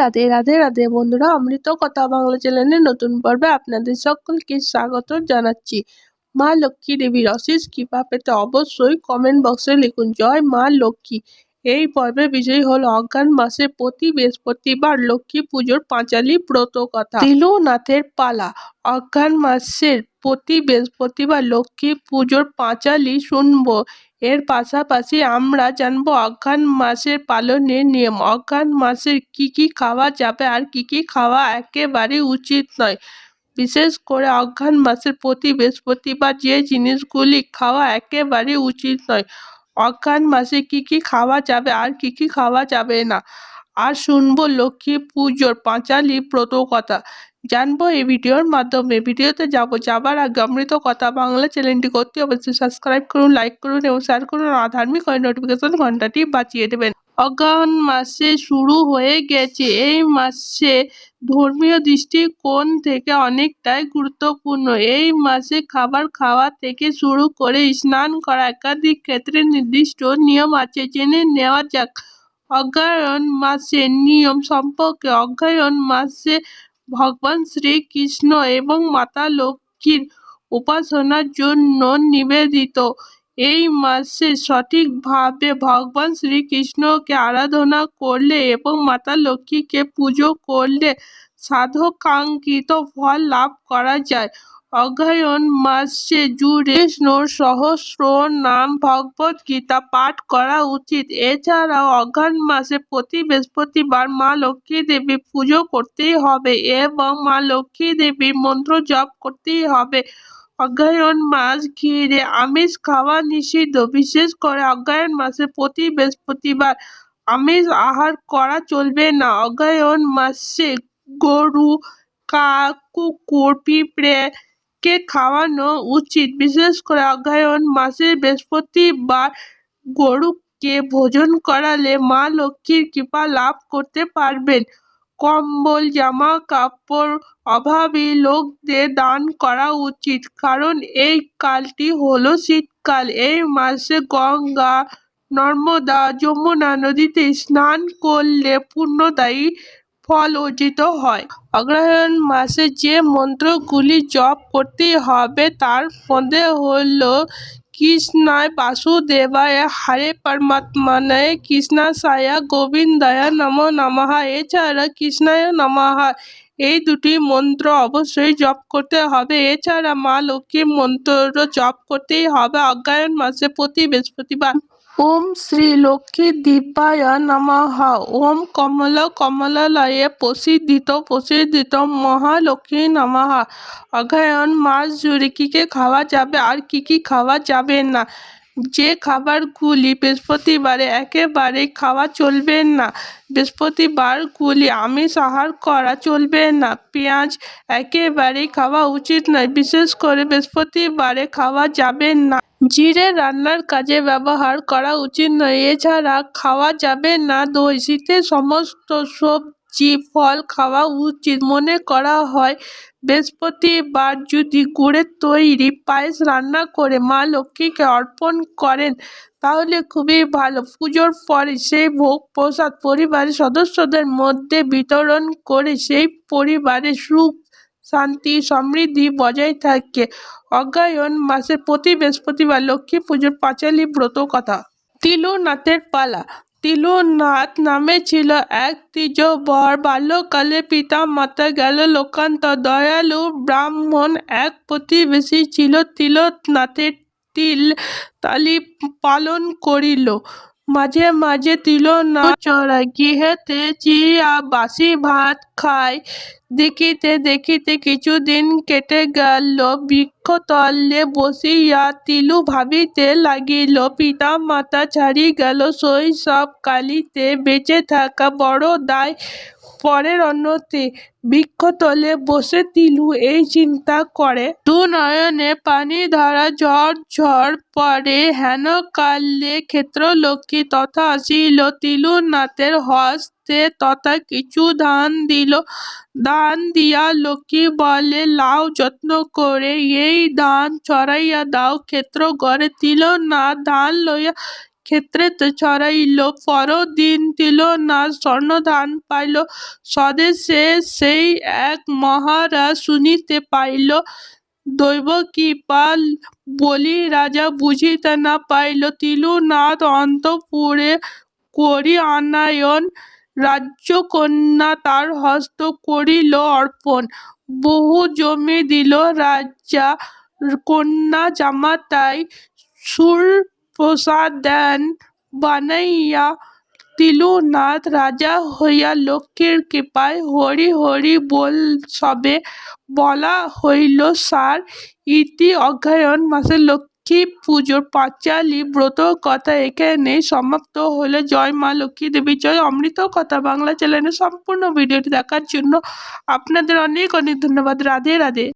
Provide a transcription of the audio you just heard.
রাধে রাধে রাধে বন্ধুরা, অমৃত কথা বাংলা চ্যানেলের নতুন পর্বে আপনাদের সকলকে স্বাগত জানাচ্ছি। মা লক্ষ্মী দেবীর অশেষ কৃপা পেতে অবশ্যই কমেন্ট বক্সে লিখুন, জয় মা লক্ষ্মী। এই পর্বের বিজয়ী হল অজ্ঞান মাসে প্রতি বৃহস্পতিবার লক্ষ্মী পুজোর পাঁচালি ব্রত কথা। তিলুনাথের পালা। অজ্ঞান মাসের প্রতি বৃহস্পতিবার লক্ষ্মী পুজোর পাঁচালি শুনব। এর পাশাপাশি আমরা জানব অজ্ঞান মাসের পালনের নিয়ম। অজ্ঞান মাসের কি কি খাওয়া যাবে আর কি কি খাওয়া একেবারে উচিত নয়। বিশেষ করে অজ্ঞান মাসের প্রতি বৃহস্পতিবার যে জিনিসগুলি খাওয়া একেবারে উচিত নয়। অজ্ঞান মাসে কি কি খাওয়া যাবে আর কি কি খাওয়া যাবে না। আর শুনব লক্ষ্মী পুজোর পাঁচালি প্রত কথা জানব এই ভিডিওর মাধ্যমে। ভিডিওতে যাব, যাবার আগে অমৃত কথা বাংলা চ্যানেলটি করতে অবশ্যই সাবস্ক্রাইব করুন লাইক করুন এবং শেয়ার করুন। আর ধার্মিক নোটিফিকেশন ঘন্টাটি বাঁচিয়ে দেবেন। অজ্ঞান মাসে শুরু হয়ে গেছে। এই মাসে ধর্মীয় দৃষ্টিকোণ থেকে অনেকটাই গুরুত্বপূর্ণ। এই মাসে খাবার খাওয়া থেকে শুরু করে স্নান করা একাধিক ক্ষেত্রে নির্দিষ্ট নিয়ম আছে, জেনে নেওয়া যাক। অজ্ঞায়ন মাসের নিয়ম সম্পর্কে অজ্ঞায়ন মাসে ভগবান শ্রীকৃষ্ণ এবং মাতা লক্ষ্মীর উপাসনার জন্য নিবেদিত। এই মাসে সঠিকভাবে ভগবান শ্রীকৃষ্ণকে আরাধনা করলে এবং মাতা লক্ষ্মীকে পুজো করলে সাধকাঙ্ক্ষিত ফল লাভ করা যায়। অগ্রহায়ণ মাসে জুড়ে সহস্র নাম ভগবত গীতা পাঠ করা উচিত। এছাড়াও অঘ্রাণ মাসে প্রতি বৃহস্পতিবার মা লক্ষ্মী দেবী পুজো করতেই হবে এবং মা লক্ষ্মী দেবীর মন্ত্র জপ করতেই হবে। অগ্রহায়ণ মাস ঘিরে আমিষ খাওয়া নিষিদ্ধ। বিশেষ করে অগ্রহায়ণ মাসে প্রতি বৃহস্পতিবার আমিষ আহার করা চলবে না। অগ্রহায়ণ মাসে গরু কাক কুকুর পিঁপড়ে কে খাওয়ানো উচিত। বিশেষ করে অগ্রহায়ণ মাসে বৃহস্পতিবার গরুকে ভোজন করালে মা লক্ষ্মীর কৃপা লাভ করতে পারবেন। কম্বল, জামা, কাপড়, অভাবী লোকদের দান করা উচিত। কারণ এই কালটি হলো শীতকাল। এই মাসে গঙ্গা, নর্মদা, যমুনা নদীতে স্নান করলে পুণ্যদায়ী ফল অর্জিত হয়। অগ্রহায়ণ মাসে যে মন্ত্রগুলি জপ করতে হবে, তার মধ্যে হল কৃষ্ণায় বাসুদেবায় হরে পরমাত্মানয় কৃষ্ণাশায় গোবিন্দায় নম নমঃ। এছাড়া কৃষ্ণায় নমঃ। এই দুটি মন্ত্র অবশ্যই জপ করতে হবে। এছাড়া মা লক্ষ্মীর মন্ত্র জপ করতেই হবে। অজ্ঞায়ন মাসে প্রতি বৃহস্পতিবার ওম শ্রী লক্ষ্মী দিব্যায় নমঃ। ওম কমল কমলালয়ে প্রসিদ্ধিত প্রসিদ্ধিত মহালক্ষ্মী নমঃ। অঘায়ন মাস জুড়ে কী কী খাওয়া যাবে? আর কী কী খাওয়া যাবে না? যে খাবারগুলি বৃহস্পতিবারে একেবারে খাওয়া চলবে না বৃহস্পতিবারগুলি আমিষ আহার করা চলবে না, পেঁয়াজ একেবারেই খাওয়া উচিত নয়, বিশেষ করে বৃহস্পতিবারে খাওয়া যাবে না। জিরে রান্নার কাজে ব্যবহার করা উচিত নয়, এছাড়া খাওয়া যাবে না। দই, শীতের সমস্ত সবজি ফল খাওয়া উচিত। মনে করা হয়, বৃহস্পতিবার যদি গুড়ের তৈরি পায়েস রান্না করে মা লক্ষ্মীকে অর্পণ করেন, তাহলে খুবই ভালো। পুজোর পরে সেই ভোগ প্রসাদ পরিবারের সদস্যদের মধ্যে বিতরণ করে সেই পরিবারের সুখ, শান্তি, সমৃদ্ধি বজায় থাকে। অগ্রহায়ণ মাসের প্রতি বৃহস্পতিবার লক্ষ্মী পুজোর পাঁচালি ব্রত কথা। তিলুনাথের পালা। তিলুনাথ নামে ছিল এক তিজ বর বাল্যকালে পিতা মাতা গেল লোকান্ত দয়ালু ব্রাহ্মণ এক প্রতিবেশী ছিল। তিলনাথের তিল তালি পালন করিল। মাঝে মাঝে তিল না চড়া গৃহেতে চিয়া বাসি ভাত খায় দেখিতে দেখিতে কিছুদিন কেটে গেল। বৃক্ষতলে বসিয়া তিলু ভাবিতে লাগিল পিতা মাতা ছাড়ি গেল শৈশব কালিতে বেঁচে থাকা বড় দায়। পরের অন্যতে বৃক্ষতলে বসে তিলু এই চিন্তা করে। দু নয়নে পানি ধারা ঝড় ঝড় পরে হেন কালে ক্ষেত্রলক্ষ্মী তথা আসিল। তিলুনাথের হস্তে তথা কিছু ধান দিল। ধান দিয়া লক্ষ্মী বলে, লাও যত্ন করে, এই ধান ছড়াইয়া দাও। ক্ষেত্র গড়ে তিলনাথ ধান লইয়া ক্ষেত্রেতে ছড়াইল, পরদিন দিল না স্বর্ণধান পাইল, স্বদেশে সেই এক মহারাজ শুনিতে পাইল, দৈব কৃপাল বলি রাজা বুঝিতে না পাইল, তিলুনাথ অন্তপুরে করি আনায়ন, রাজ্যকন্যা তার হস্ত করিল অর্পণ, বহু জমি দিল রাজা, কন্যা জামাতায় সুর প্রসাদ দেন বানাইয়া তিলুনাথ রাজা হইয়া লক্ষ্মীর কৃপায় হরি হরি বল সবে বলা হইল সার ইতি অগ্রহায়ণ মাসে লক্ষ্মী পুজোর পাঁচালী ব্রত কথা এখানেই সমাপ্ত হলো। জয় মা লক্ষ্মী দেবী, জয় অমৃত কথা। বাংলা চ্যানেলের সম্পূর্ণ ভিডিওটি দেখার জন্য আপনাদের অনেক অনেক ধন্যবাদ। রাধে রাধে।